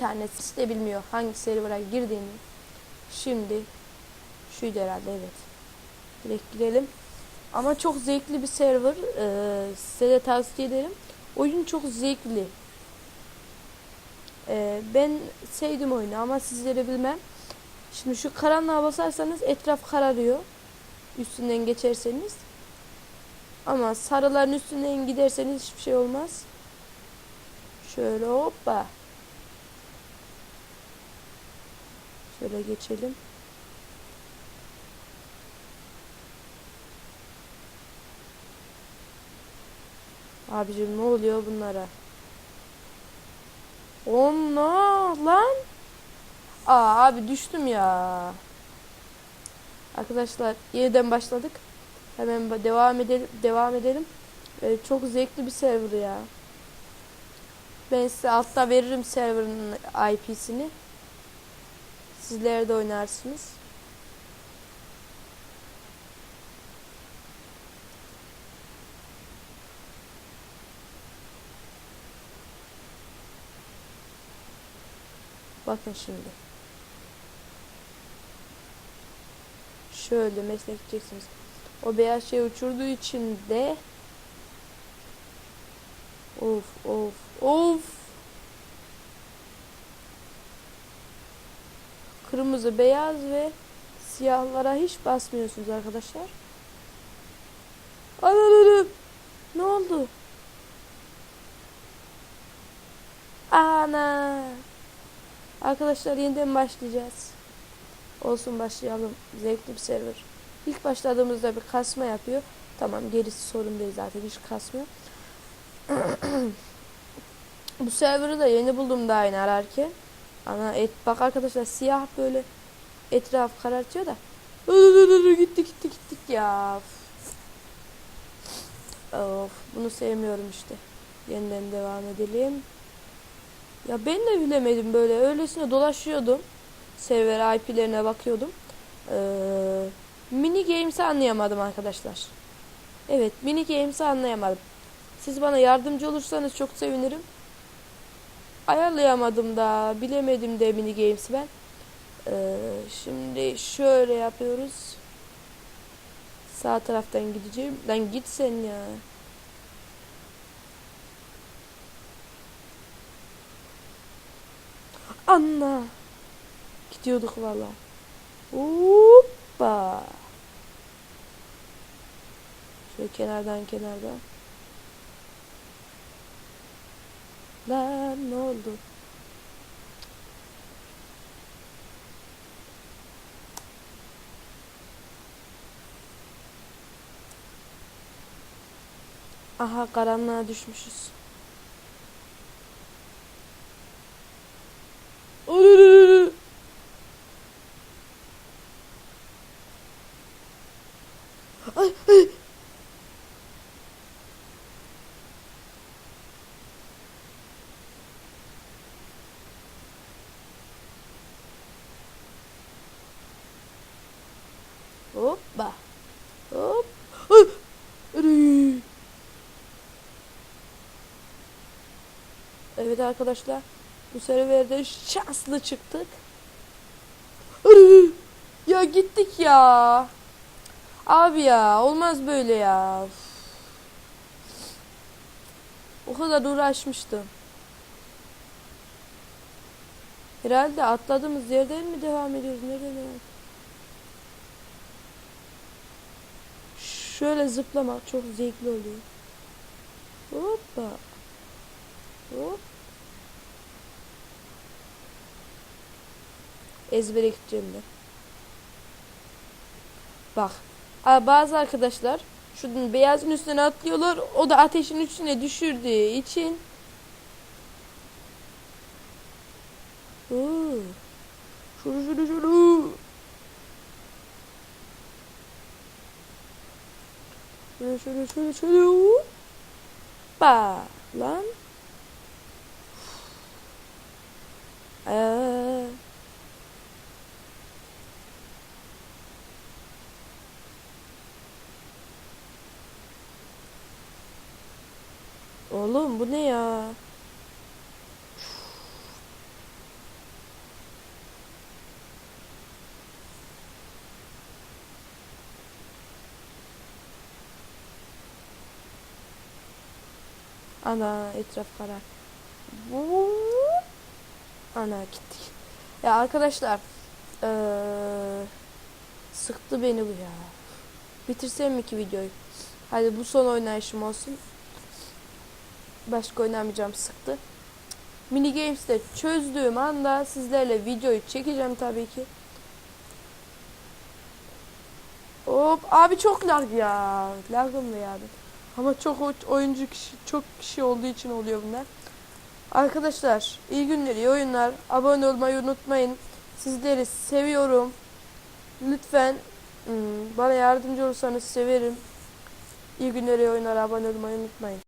gösteriyor hangi server'a girdiğini. Şimdi şuydu herhalde evet. Direkt girelim. Ama çok zevkli bir server. Ee, size de tavsiye ederim. Oyun çok zevkli. Ee, ben sevdim oyunu ama sizlere bilmem. Şimdi şu karanlığa basarsanız etraf kararıyor. Üstünden geçerseniz. Ama sarıların üstünden giderseniz hiçbir şey olmaz. Şöyle hoppa. Şöyle geçelim. Abicim ne oluyor bunlara? Onlar lan. Aa abi düştüm ya. Arkadaşlar yeniden başladık. Hemen devam edelim. Devam edelim. Ee, çok zevkli bir server ya. Ben size altta veririm server'ın IP'sini. Sizler de oynarsınız. Bakın şimdi. Şöyle mesela gideceksiniz. O beyaz şey uçurduğu için de Of of of Kırmızı, beyaz ve siyahlara hiç basmıyorsunuz arkadaşlar. Ananım. Ne oldu? Ana. Arkadaşlar yeniden başlayacağız. Olsun başlayalım. Zevkli bir server. İlk başladığımızda bir kasma yapıyor. Tamam gerisi sorun değil zaten hiç kasmıyor. Bu server'ı da yeni buldum daha yeni ararken. Ana et bak arkadaşlar siyah böyle etraf karartıyor da. gitti gitti gittik ya. Of bunu sevmiyorum işte. Yeniden devam edelim. Ya ben de bilemedim böyle öylesine dolaşıyordum. Server IP'lerine bakıyordum. Ee, mini games'i anlayamadım arkadaşlar. Evet mini games'i anlayamadım. Siz bana yardımcı olursanız çok sevinirim. Ayarlayamadım da bilemedim de mini ben. Ee, şimdi şöyle yapıyoruz. Sağ taraftan gideceğim. Lan git sen ya. Anna. Gidiyorduk valla. Hoppa. Şöyle kenardan kenardan. Lan ne oldu? Aha karanlığa düşmüşüz. Evet arkadaşlar. Bu serverde şanslı çıktık. Ya gittik ya. Abi ya olmaz böyle ya. O kadar uğraşmıştım. Herhalde atladığımız yerden mi devam ediyoruz? Nereden devam? Şöyle zıplamak çok zevkli oluyor. Hoppa. Hop. Ezbere gideceğim. Bak. Bazı arkadaşlar şunun beyazın üstüne atlıyorlar. O da ateşin üstüne düşürdüğü için Oo. Şunu şunu. Şöyle şöyle şöyle şöyle. Hoppa. Lan. Oğlum bu ne ya? Ana etraf kara. Ana gittik. Ya arkadaşlar ee, sıktı beni bu ya. Bitirsem mi ki videoyu? Hadi bu son oynayışım olsun. Başka oynamayacağım sıktı. Mini Games'te çözdüğüm anda sizlerle videoyu çekeceğim tabii ki. Hop abi çok lag ya. Lagım da yani. Ama çok oyuncu kişi çok kişi olduğu için oluyor bunlar. Arkadaşlar iyi günler, iyi oyunlar. Abone olmayı unutmayın. Sizleri seviyorum. Lütfen hmm, bana yardımcı olursanız severim. İyi günler, iyi oyunlar. Abone olmayı unutmayın.